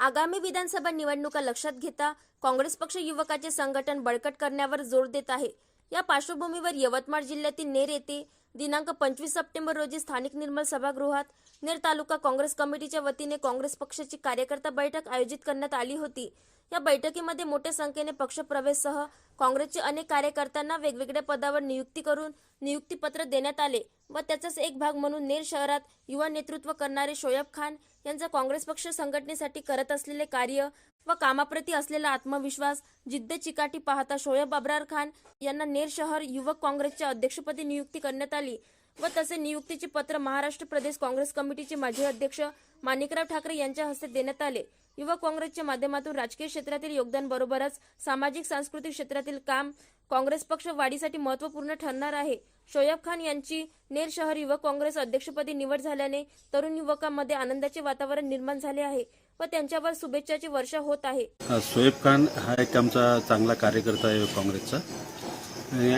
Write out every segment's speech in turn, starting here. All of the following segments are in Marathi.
आगामी विधानसभा निवडणुका लक्षात घेता काँग्रेस पक्ष युवकाचे संघटन बळकट करण्यावर जोर देत आहे. या पार्श्वभूमीवर यवतमाळ जिल्ह्यातील नेर येथे दिनांक पंचवीस सप्टेंबर रोजी स्थानिक निर्मल सभागृहात नेर तालुका काँग्रेस कमिटीच्या वतीने काँग्रेस पक्षाची कार्यकर्ता बैठक आयोजित करण्यात आली होती. या बैठकीमध्ये मोठ्या संख्येने पक्षप्रवेशसह काँग्रेसचे अनेक कार्यकर्त्यांना वेगवेगळ्या पदावर नियुक्ती करून नियुक्तीपत्र देण्यात आले व त्याचाच एक भाग म्हणून नेर शहरात युवा नेतृत्व करणारे शोएब खान यांचा काँग्रेस पक्ष संघटनेसाठी करत असलेले कार्य व कामाप्रती असलेला आत्मविश्वास जिद्द चिकाटी पाहता शोएब अब्रार खान यांना नेर शहर युवक काँग्रेसच्या अध्यक्षपदी नियुक्ती करण्यात आली व तसे नियुक्तीचे पत्र महाराष्ट्र प्रदेश काँग्रेस कमिटीचे माजी अध्यक्ष माणिकराव ठाकरे यांच्या हस्ते देण्यात आले. युवक काँग्रेसच्या माध्यमातून राजकीय क्षेत्रातील योगदान बरोबरच सामाजिक सांस्कृतिक क्षेत्रातील काम काँग्रेस पक्ष वाढीसाठी महत्त्वपूर्ण ठरणार आहे. शोएब खान यांची नेर शहर युवक काँग्रेस अध्यक्षपदी निवड झाल्याने तरुण युवकांमध्ये आनंदाचे वातावरण निर्माण झाले आहे व त्यांच्यावर शुभेच्छाची वर्षा होत आहे. शोएब खान हा एक आमचा चांगला कार्यकर्ता आहे काँग्रेसचा.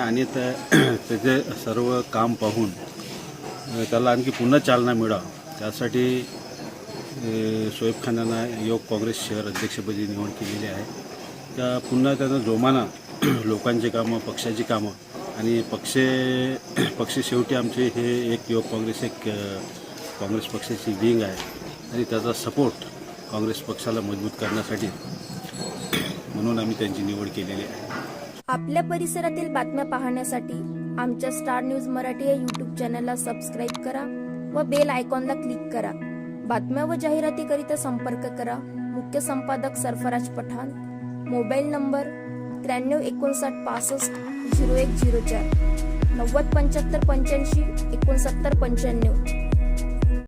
आणि- त्याचे सर्व काम पाहून त्याला आणखी पुन्हा चालना मिळावं त्यासाठी शोएब सोएब योग काँग्रेस शहर अध्यक्षपदी निवड केलेली आहे. त्या पुन्हा त्यांना जोमानं लोकांची कामं पक्षाची कामं आणि पक्ष पक्ष शेवटी आमचे हे एक युवक काँग्रेस एक काँग्रेस पक्षाची विंग आहे आणि त्याचा सपोर्ट काँग्रेस पक्षाला मजबूत करण्यासाठी म्हणून आम्ही त्यांची निवड केलेली आहे. आपल्या परिसरातील बातम्या पाहण्यासाठी आमच्या स्टार न्यूज मराठी या यूट्यूब चॅनलला सबस्क्राईब करा व बेल आयकॉनला क्लिक करा. बातम्या व जाहिरातीकरिता संपर्क करा. मुख्य संपादक सरफराज पठाण. मोबाईल नंबर त्र्याण्णव एकोणसाठ पासष्ट झिरो एक झिरो चार. नव्वद पंच्याहत्तर पंच्याऐंशी एकोणसत्तर पंच्याण्णव.